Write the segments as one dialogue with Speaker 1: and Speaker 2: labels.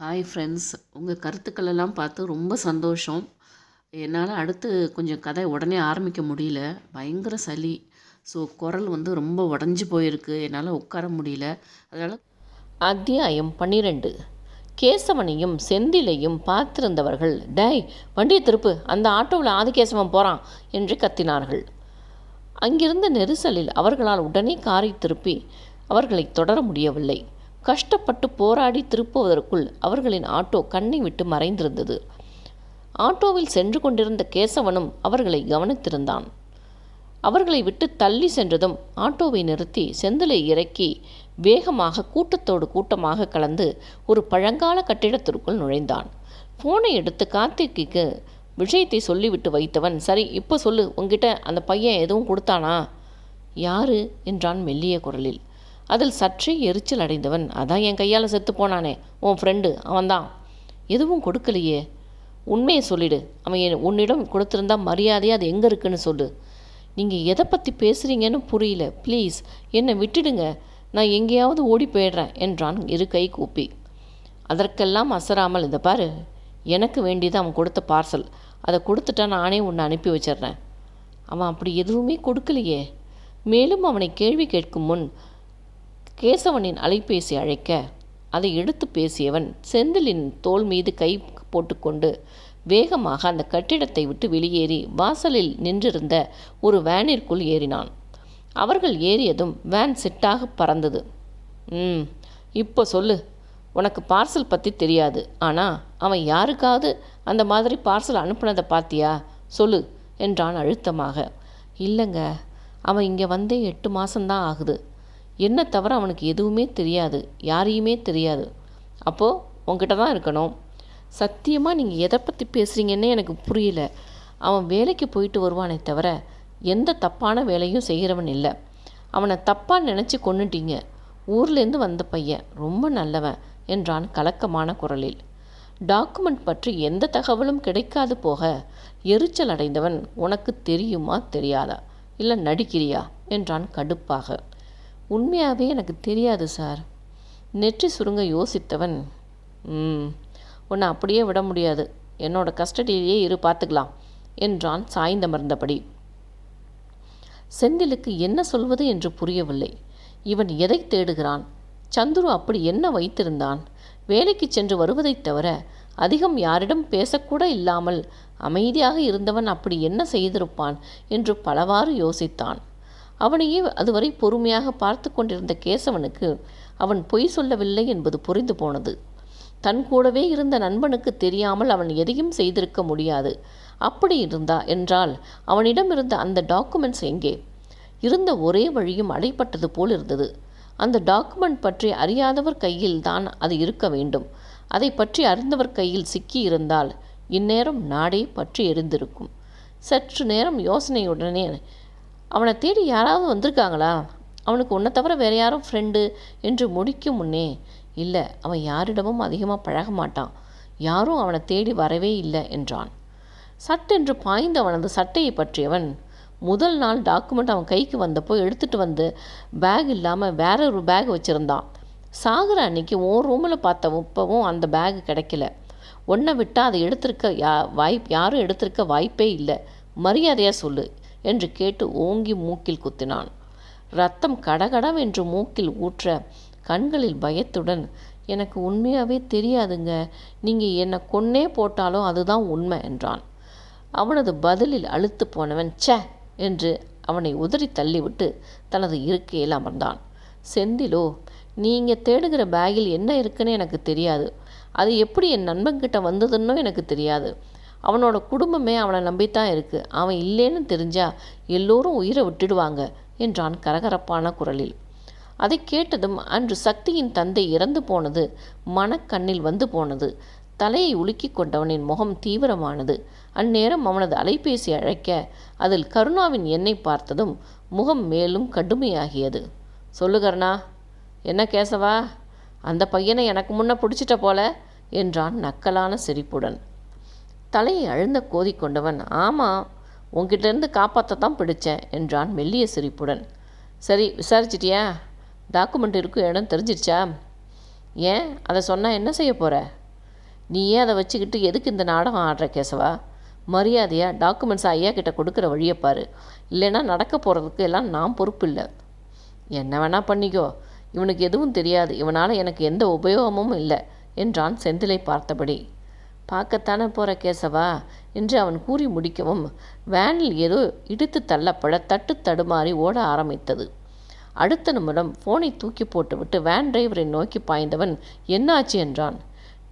Speaker 1: Hi friends உங்கள் கருத்துக்களெல்லாம் பார்த்து ரொம்ப சந்தோஷம். என்னால் அடுத்து கொஞ்சம் கதை உடனே ஆரம்பிக்க முடியல. பயங்கர சளி. ஸோ குரல் வந்து ரொம்ப உடஞ்சி போயிருக்கு. என்னால் உட்கார முடியல. அதனால்
Speaker 2: அத்தியாயம் பன்னிரெண்டு. கேசவனையும் செந்திலையும் பார்த்திருந்தவர்கள் டேய் வண்டியை திருப்பு. அந்த ஆட்டோவில் ஆதிகேசவன் போகிறான் என்று கத்தினார்கள். அங்கிருந்த நெரிசலில் அவர்களால் உடனே காரை திருப்பி அவர்களை தொடர முடியவில்லை. கஷ்டப்பட்டு போராடி திருப்புவதற்குள் அவர்களின் ஆட்டோ கண்ணை விட்டு மறைந்திருந்தது. ஆட்டோவில் சென்று கொண்டிருந்த கேசவனும் அவர்களை கவனித்திருந்தான். அவர்களை விட்டு தள்ளி சென்றதும் ஆட்டோவை நிறுத்தி செந்திலை இறக்கி வேகமாக கூட்டத்தோடு கூட்டமாக கலந்து ஒரு பழங்கால கட்டிடத்திற்குள் நுழைந்தான். ஃபோனை எடுத்து கார்த்திகைக்கு விஷயத்தை சொல்லிவிட்டு வைத்தவன் சரி இப்போ சொல்லு உங்ககிட்ட அந்த பையன் எதுவும் கொடுத்தானா? யாரு? என்றான் மெல்லிய குரலில். அதில் சற்றே எரிச்சல் அடைந்தவன் அதான் என் கையால் செத்து போனானே உன் ஃப்ரெண்டு அவன்தான். எதுவும் கொடுக்கலையே. உண்மையை சொல்லிடு. அவன் என் உன்னிடம் கொடுத்துருந்தா மரியாதையாக அது எங்கே இருக்குன்னு சொல்லு. நீங்கள் எதை பற்றி பேசுகிறீங்கன்னு புரியல. ப்ளீஸ் என்னை விட்டுடுங்க. நான் எங்கேயாவது ஓடி போயிடுறேன் என்றான் இரு கை கூப்பி. அதற்கெல்லாம் அசராமல் இந்த பாரு. எனக்கு வேண்டியது அவன் கொடுத்த பார்சல் அதை கொடுத்துட்டா நானே உன்னை அனுப்பி வச்சிடுறேன். அவன் அப்படி எதுவுமே கொடுக்கலையே. மேலும் அவனை கேள்வி கேட்கும் முன் கேசவனின் அலைபேசி அழைக்க அதை எடுத்து பேசியவன் செந்திலின் தோல் மீது கை போட்டுக்கொண்டு வேகமாக அந்த கட்டிடத்தை விட்டு வெளியேறி வாசலில் நின்றிருந்த ஒரு வேனிற்குள் ஏறினான். அவர்கள் ஏறியதும் வேன் செட்டாக பறந்தது. ம் இப்போ சொல்லு. உனக்கு பார்சல் பற்றி தெரியாது. ஆனால் அவன் யாருக்காவது அந்த மாதிரி பார்சல் அனுப்புனதை பார்த்தியா? சொல்லு என்றான் அழுத்தமாக. இல்லைங்க அவன் இங்கே வந்தே எட்டு மாதம்தான் ஆகுது. என்ன தவிர அவனுக்கு எதுவுமே தெரியாது யாரையுமே தெரியாது. அப்போது உங்ககிட்ட தான் இருக்கணும். சத்தியமாக நீங்கள் எதை பற்றி பேசுகிறீங்கன்னே எனக்கு புரியல. அவன் வேலைக்கு போயிட்டு வருவானே தவிர எந்த தப்பான வேலையும் செய்கிறவன் இல்லை. அவனை தப்பாக நினச்சி கொண்டுட்டீங்க ஊர்லேருந்து வந்த பையன் ரொம்ப நல்லவன் என்றான் கலக்கமான குரலில். டாக்குமெண்ட் பற்றி எந்த தகவலும் கிடைக்காது போக எரிச்சல் அடைந்தவன் உனக்கு தெரியுமா தெரியாதா? இல்லை நடிக்கிறியா? என்றான் கடுப்பாக. உண்மையாகவே எனக்கு தெரியாது சார். நெற்றி சுருங்க யோசித்தவன் ம் உன்னை அப்படியே விட முடியாது. என்னோட கஸ்டடியிலேயே இரு பார்த்துக்கலாம் என்றான் சாய்ந்தமர்ந்தபடி. செந்திலுக்கு என்ன சொல்வது என்று புரியவில்லை. இவன் எதை தேடுகிறான்? சந்துரு அப்படி என்ன வைத்திருந்தான்? வேலைக்கு சென்று வருவதைத் தவிர அதிகம் யாரிடம் பேசக்கூட இல்லாமல் அமைதியாக இருந்தவன் அப்படி என்ன செய்திருப்பான்? என்று பலவாறு யோசித்தான். அவனையே அதுவரை பொறுமையாக பார்த்து கொண்டிருந்த கேசவனுக்கு அவன் பொய் சொல்லவில்லை என்பது புரிந்து போனது. தன் கூடவே இருந்த நண்பனுக்கு தெரியாமல் அவன் எதையும் செய்திருக்க முடியாது. அப்படி இருந்தா என்றால் அவனிடம் இருந்த அந்த டாக்குமெண்ட்ஸ் எங்கே? இருந்த ஒரே வழியும் அடைப்பட்டது போல் இருந்தது. அந்த டாக்குமெண்ட் பற்றி அறியாதவர் கையில் தான் அது இருக்க வேண்டும். அதை பற்றி அறிந்தவர் கையில் சிக்கி இருந்தால் இந்நேரம் நாடே பற்றி எரிந்திருக்கும். சற்று நேரம் யோசனையுடனே அவனை தேடி யாராவது வந்திருக்காங்களா? அவனுக்கு உன்னை தவிர வேறு யாரும் ஃப்ரெண்டு என்று முடிக்கும் முன்னே. இல்லை அவன் யாரிடமும் அதிகமாக பழக மாட்டான். யாரும் அவனை தேடி வரவே இல்லை என்றான். சட்டென்று பாய்ந்து அவனது சட்டையை பற்றியவன் முதல் நாள் டாக்குமெண்ட் அவன் கைக்கு வந்தப்போ எடுத்துகிட்டு வந்து பேக் இல்லாமல் வேற ஒரு பேக் வச்சுருந்தான். சாகிற அன்னைக்கு ஓ ரூமில் பார்த்த உப்பவும் அந்த பேக் கிடைக்கல. ஒன்றை விட்டால் அதை எடுத்திருக்க யா வாய்ப் யாரும் எடுத்திருக்க வாய்ப்பே இல்லை. மரியாதையாக சொல்லு. என்று கேட்டு ஓங்கி மூக்கில் குத்தினான். ரத்தம் கடகடவென்று மூக்கில் ஊற்ற கண்களில் பயத்துடன் எனக்கு உண்மையாகவே தெரியாதுங்க. நீங்கள் என்னை கொன்னே போட்டாலும் அதுதான் உண்மை என்றான். அவனது பதிலில் அழுத்து போனவன் ச என்று அவனை உதறி தள்ளிவிட்டு தனது இருக்கையில் அமர்ந்தான். செந்திலோ நீங்கள் தேடுகிற பேக்கில் என்ன இருக்குன்னு எனக்கு தெரியாது. அது எப்படி என் நண்பன்கிட்ட வந்ததுன்னோ எனக்கு தெரியாது. அவனோட குடும்பமே அவனை நம்பித்தான் இருக்கு. அவன் இல்லைன்னு தெரிஞ்சா எல்லோரும் உயிரை விட்டுடுவாங்க என்றான் கரகரப்பான குரலில். அதை கேட்டதும் அன்று சக்தியின் தந்தை இறந்து போனது மனக்கண்ணில் வந்து போனது. தலையை உலுக்கி கொண்டவனின் முகம் தீவிரமானது. அந்நேரம் அவனது அலைபேசி அழைக்க அதில் கருணாவின் எண்ணை பார்த்ததும் முகம் மேலும் கடுமையாகியது. சொல்லுகர்ணா என்ன கேசவா? அந்த பையனை எனக்கு முன்ன பிடிச்சிட்ட போல என்றான் நக்கலான சிரிப்புடன். தலையை அழுந்த கோதி கொண்டவன் ஆமாம் உன்கிட்டேருந்து காப்பாற்றத்தான் பிடிச்சேன் என்றான் மெல்லிய சிரிப்புடன். சரி விசாரிச்சிட்டியா? டாக்குமெண்ட் இருக்கும் இடம் தெரிஞ்சிருச்சா? ஏன்? அதை சொன்னால் என்ன செய்ய போகிற நீ ஏன் அதை வச்சுக்கிட்டு எதுக்கு இந்த நாடகம் ஆடுற கேசவா? மரியாதையாக டாக்குமெண்ட்ஸ் ஐயா கிட்ட கொடுக்குற வழியை பாரு. இல்லைன்னா நடக்க போகிறதுக்கு எல்லாம் நான் பொறுப்பு இல்லை. என்ன வேணால் பண்ணிக்கோ. இவனுக்கு எதுவும் தெரியாது. இவனால் எனக்கு எந்த உபயோகமும் இல்லை என்றான் செந்திலை பார்த்தபடி. பார்க்கத்தானே போகிற கேசவா? என்று அவன் கூறி முடிக்கவும் வேனில் ஏதோ இடித்து தள்ளப்பட தட்டு தடுமாறி ஓட ஆரம்பித்தது. அடுத்த நிமிடம் ஃபோனை தூக்கி போட்டுவிட்டு வேன் டிரைவரை நோக்கி பாய்ந்தவன் என்னாச்சு? என்றான்.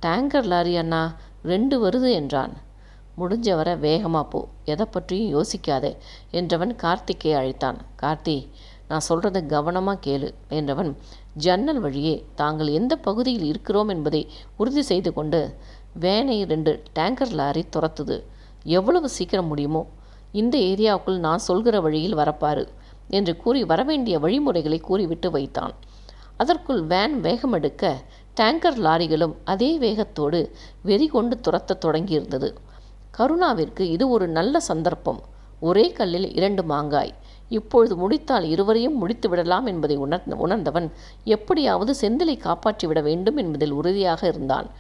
Speaker 2: டேங்கர் லாரி அண்ணா ரெண்டு வருது என்றான். முடிஞ்ச வர வேகமாக போ எதை பற்றியும் யோசிக்காதே என்றவன் கார்த்திக்கை அழைத்தான். கார்த்தி நான் சொல்கிறத கவனமாக கேளு என்றவன் ஜன்னல் வழியே தாங்கள் எந்த பகுதியில் இருக்கிறோம் என்பதை உறுதி செய்து கொண்டு வேனை ரெண்டு டேங்கர் லாரி துரத்துது. எவ்வளவு சீக்கிரம் முடியுமோ? இந்த ஏரியாவுக்குள் நான் சொல்கிற வழியில் வரப்பாரு என்று கூறி வரவேண்டிய வழிமுறைகளை கூறிவிட்டு வைத்தான். அதற்குள் வேன் வேகமெடுக்க டேங்கர் லாரிகளும் அதே வேகத்தோடு வெறி கொண்டு துரத்தத் தொடங்கியிருந்தது. கருணாவிற்கு இது ஒரு நல்ல சந்தர்ப்பம். ஒரே கல்லில் இரண்டு மாங்காய். இப்பொழுது முடித்தால் இருவரையும் முடித்து விடலாம் என்பதை உணர்ந்த உணர்ந்தவன் எப்படியாவது செந்திலை காப்பாற்றி விட வேண்டும் என்பதில் உறுதியாக இருந்தான்.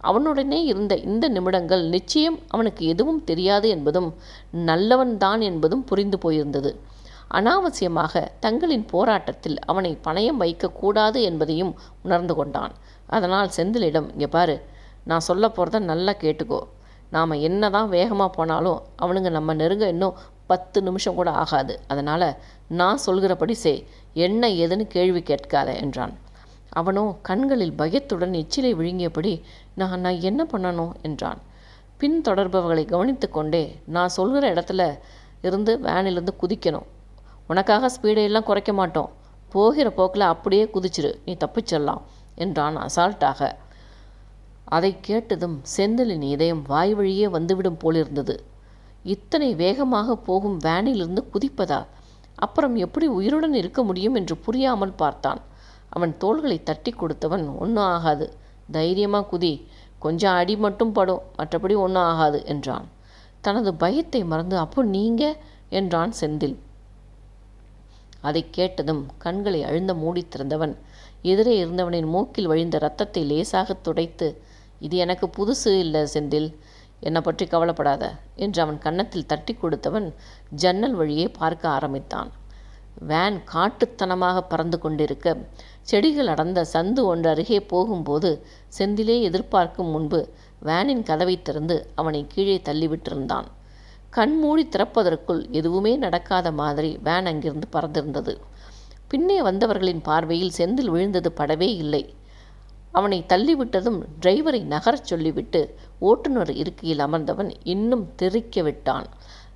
Speaker 2: அவனுடனே இருந்த இந்த நிமிடங்கள் நிச்சயம் அவனுக்கு எதுவும் தெரியாது என்பதும் நல்லவன்தான் என்பதும் புரிந்து போயிருந்தது. அனாவசியமாக தங்களின் போராட்டத்தில் அவனை பணயம் வைக்கக்கூடாது என்பதையும் உணர்ந்து கொண்டான். அதனால் செந்திலிடம் இங்கே பாரு நான் சொல்ல போகிறத நல்லா கேட்டுக்கோ. நாம் என்ன தான் வேகமாக போனாலும் அவனுங்க நம்ம நெருங்க இன்னும் பத்து நிமிஷம் கூட ஆகாது. அதனால் நான் சொல்கிறபடி செய். என்ன ஏதுன்னு கேள்வி கேட்காத என்றான். அவனோ கண்களில் பயத்துடன் எச்சிலை விழுங்கியபடி நான் நான் என்ன பண்ணணும் என்றான். பின் தொடர்பவர்களை கவனித்து கொண்டே நான் சொல்கிற இடத்துல இருந்து வேனிலிருந்து குதிக்கணும். உனக்காக ஸ்பீடையெல்லாம் குறைக்க மாட்டோம். போகிற போக்கில் அப்படியே குதிச்சிரு. நீ தப்பிச்சிடலாம் என்றான் அசால்ட்டாக. அதை கேட்டதும் செந்திலின் இதயம் வாய் வழியே வந்துவிடும் போலிருந்தது. இத்தனை வேகமாக போகும் வேனிலிருந்து குதிப்பதா? அப்புறம் எப்படி உயிருடன் இருக்க முடியும் என்று புரியாமல் பார்த்தான். அவன் தோள்களை தட்டி கொடுத்தவன் ஒன்றும் ஆகாது. தைரியமாக குதி. கொஞ்சம் அடி மட்டும் படும். மற்றபடி ஒன்றும் ஆகாது என்றான். தனது பயத்தை மறந்து அப்போ நீங்க? என்றான் செந்தில். அதை கேட்டதும் கண்களை அழுந்த மூடி திறந்தவன் எதிரே இருந்தவனின் மூக்கில் வழிந்த ரத்தத்தை லேசாக துடைத்து இது எனக்கு புதுசு இல்லை செந்தில். என்னை பற்றி கவலைப்படாத என்று அவன் கன்னத்தில் தட்டி கொடுத்தவன் ஜன்னல் வழியே பார்க்க ஆரம்பித்தான். வேன் காட்டுத்தனமாக பறந்து கொண்டிருக்க செடிகள் அடர்ந்த சந்து ஒன்று அருகே போகும்போது செந்திலே எதிர்பார்க்கும் முன்பு வேனின் கதவை திறந்து அவனை கீழே தள்ளிவிட்டிருந்தான். கண்மூடி திறப்பதற்குள் எதுவுமே நடக்காத மாதிரி வேன் அங்கிருந்து பறந்திருந்தது. பின்னே வந்தவர்களின் பார்வையில் செந்தில் விழுந்தது படவே இல்லை. அவனை தள்ளிவிட்டதும் டிரைவரை நகரச் சொல்லிவிட்டு ஓட்டுநர் இருக்கையில் அமர்ந்தவன் இன்னும் தெறிக்க விட்டான்.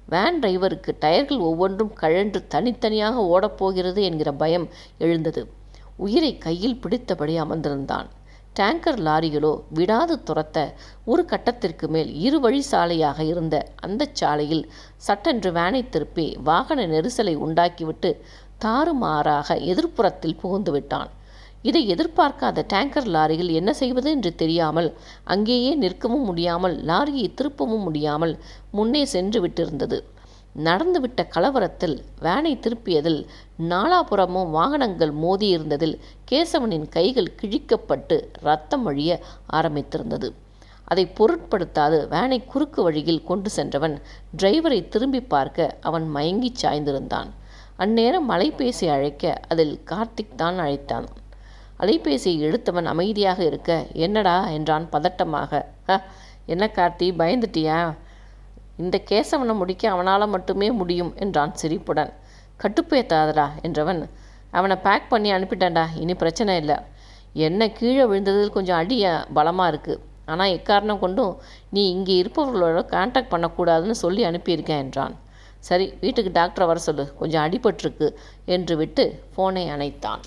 Speaker 2: வேன் டிரைவருக்கு டயர்கள் ஒவ்வொன்றும் கழன்று தனித்தனியாக ஓடப்போகிறது என்கிற பயம் எழுந்தது. உயிரை கையில் பிடித்தபடி அமர்ந்திருந்தான். டேங்கர் லாரிகளோ விடாது துரத்த ஒரு கட்டத்திற்கு மேல் இரு வழி சாலையாக இருந்த அந்த சாலையில் சட்டென்று வேனை திருப்பி வாகன நெரிசலை உண்டாக்கிவிட்டு தாறுமாறாக எதிர்ப்புறத்தில் புகுந்து விட்டான். இதை எதிர்பார்க்காத டேங்கர் லாரிகள் என்ன செய்வது என்று தெரியாமல் அங்கேயே நிற்கவும் முடியாமல் லாரியை திருப்பவும் முடியாமல் முன்னே சென்று விட்டிருந்தது. நடந்துவிட்ட கலவரத்தில் வேனை திருப்பியதில் நாலாபுறமும் வாகனங்கள் மோதியிருந்ததில் கேசவனின் கைகள் கிழிக்கப்பட்டு ரத்தம் வழிய ஆரம்பித்திருந்தது. அதை பொருட்படுத்தாது வேனை குறுக்கு வழியில் கொண்டு சென்றவன் டிரைவரை திரும்பி பார்க்க அவன் மயங்கிச் சாய்ந்திருந்தான். அந்நேரம் மலைபேசி அழைக்க அதில் கார்த்திக் தான் அழைத்தான். அலைபேசியை எடுத்தவன் அமைதியாக இருக்க என்னடா? என்றான் பதட்டமாக. "ஹ, என்ன கார்த்தி பயந்துட்டியா? இந்த கேசவனை முடிக்க அவனால் மட்டுமே முடியும் என்றான் சிரிப்புடன். கட்டுப்பேத்தாதடா என்றவன். அவனை பேக் பண்ணி அனுப்பிட்டேன்டா இனி பிரச்சனை இல்லை. என்ன கீழே விழுந்ததில் கொஞ்சம் அடி பலமாக இருக்குது ஆனால் எக்காரணம் கொண்டும் நீ இங்கே இருப்பவர்களோட கான்டாக்ட் பண்ணக்கூடாதுன்னு சொல்லி அனுப்பியிருக்கேன் என்றான். சரி வீட்டுக்கு டாக்டரை வர சொல்லு கொஞ்சம் அடிபட்டிருக்கு என்று விட்டு ஃபோனை அணைத்தான்.